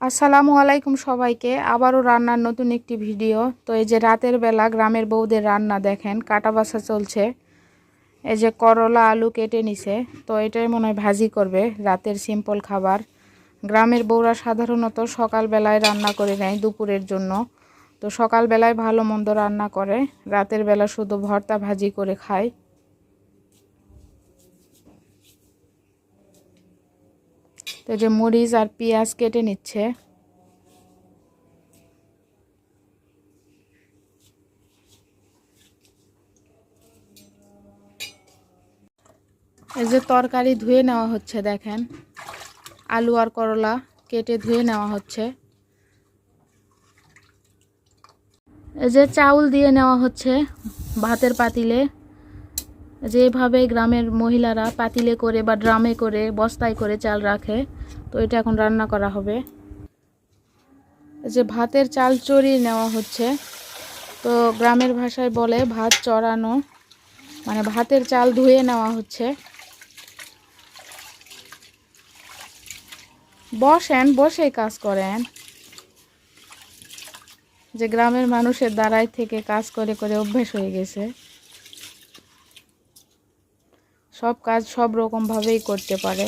আসসালামু আলাইকুম সবাইকে। আবারও রান্নার নতুন একটি ভিডিও। তো এই যে রাতের বেলা গ্রামের বউদের রান্না দেখেন, কাটা বাসা চলছে। এই যে করলা, আলু কেটে নিছে। তো এটাই মনে হয় ভাজি করবে, রাতের সিম্পল খাবার। গ্রামের বউরা সাধারণত সকালবেলায় রান্না করে নেয় দুপুরের জন্য। তো সকালবেলায় ভালো মন্দ রান্না করে, রাতের বেলা শুধু ভর্তা ভাজি করে খায়। তো যে মরিচ আর পেঁয়াজ কেটে নিচ্ছে। এই যে তরকারি ধুয়ে নেওয়া হচ্ছে, দেখেন। আলু আর করলা কেটে ধুয়ে নেওয়া হচ্ছে। এই যে চাউল দিয়ে নেওয়া হচ্ছে ভাতের পাতিলে। যেভাবে গ্রামের মহিলারা পাতিলে করে বা ড্রামে করে, বস্তায় করে চাল রাখে, তো এটা এখন রান্না করা হবে। যে ভাতের চাল চড়িয়ে নেওয়া হচ্ছে। তো গ্রামের ভাষায় বলে ভাত চড়ানো মানে ভাতের চাল ধুয়ে নেওয়া হচ্ছে। বসেন, বসেই কাজ করেন। যে গ্রামের মানুষের দ্বারাই থেকে কাজ করে করে অভ্যেস হয়ে গেছে। সব কাজ সব রকমভাবেই করতে পারে।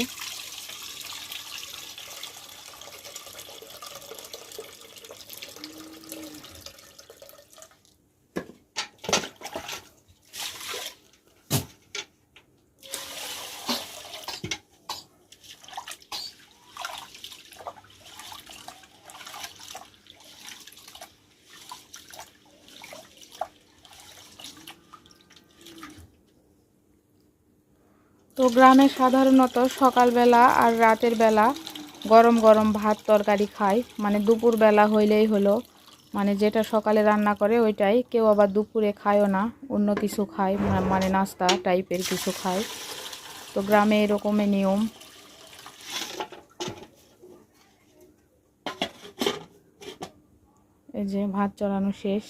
তো গ্রামে সাধারণত সকালবেলা আর রাতের বেলা গরম গরম ভাত তরকারি খায় মানে দুপুর বেলা হইলেই হলো। মানে যেটা সকালে রান্না করে ওইটাই। কেউ আবার দুপুরে খায়ও না, অন্য কিছু খায়। মানে নাস্তা টাইপের কিছু খায়। তো গ্রামে এরকমই নিয়ম। এই যে ভাত চড়ানো শেষ।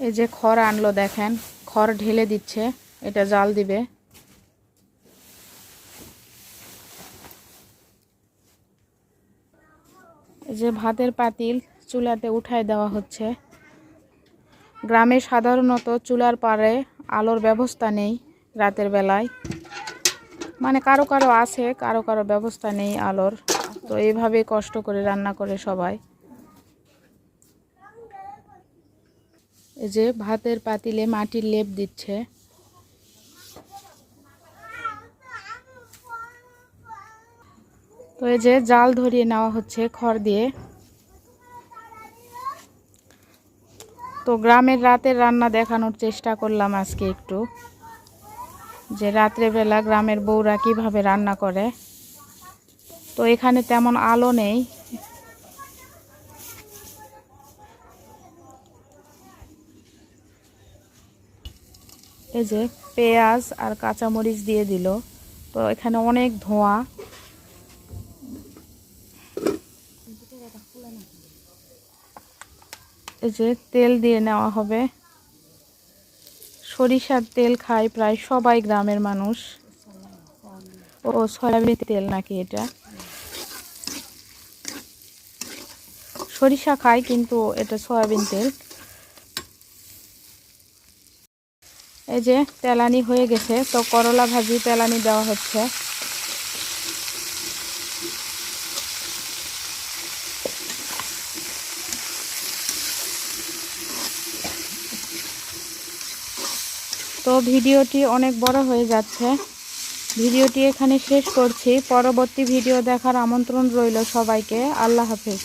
এই যে খড় আনলো দেখেন। খড় ঢেলে দিচ্ছে। এটা জাল দিবে। যে ভাতের পাতিল চুলাতে উঠায় দেওয়া হচ্ছে। গ্রামে সাধারণত চুলার পাড়ে আলোর ব্যবস্থা নেই রাতের বেলায়। মানে কারও কারও আছে, কারও কারও ব্যবস্থা নেই আলোর। তো এইভাবে কষ্ট করে রান্না করে সবাই। এই যে ভাতের পাতিলে মাটির লেপ দিচ্ছে। তো এই যে জাল ধরিয়ে নেওয়া হচ্ছে খড় দিয়ে। তো গ্রামের রাতের রান্না দেখানোর চেষ্টা করলাম আজকে একটু। যে রাত্রেবেলা গ্রামের বউরা কীভাবে রান্না করে। তো এখানে তেমন আলো নেই। এই যে পেঁয়াজ আর কাঁচামরিচ দিয়ে দিল। তো এখানে অনেক ধোঁয়া। এই যে তেল দিয়ে নেওয়া হবে। সরিষার তেল খায় প্রায় সবাই গ্রামের মানুষ। ও সয়াবিন তেল নাকি এটা? সরিষা খায় কিন্তু এটা সয়াবিন তেল। এই যে তেলানি হয়ে গেছে, তো করলা ভাজি তেলানি দেওয়া হচ্ছে। তো ভিডিওটি অনেক বড় হয়ে যাচ্ছে। ভিডিওটি এখানে শেষ করছি। পরবর্তী ভিডিও দেখার আমন্ত্রণ রইল সবাইকে। আল্লাহ হাফেজ।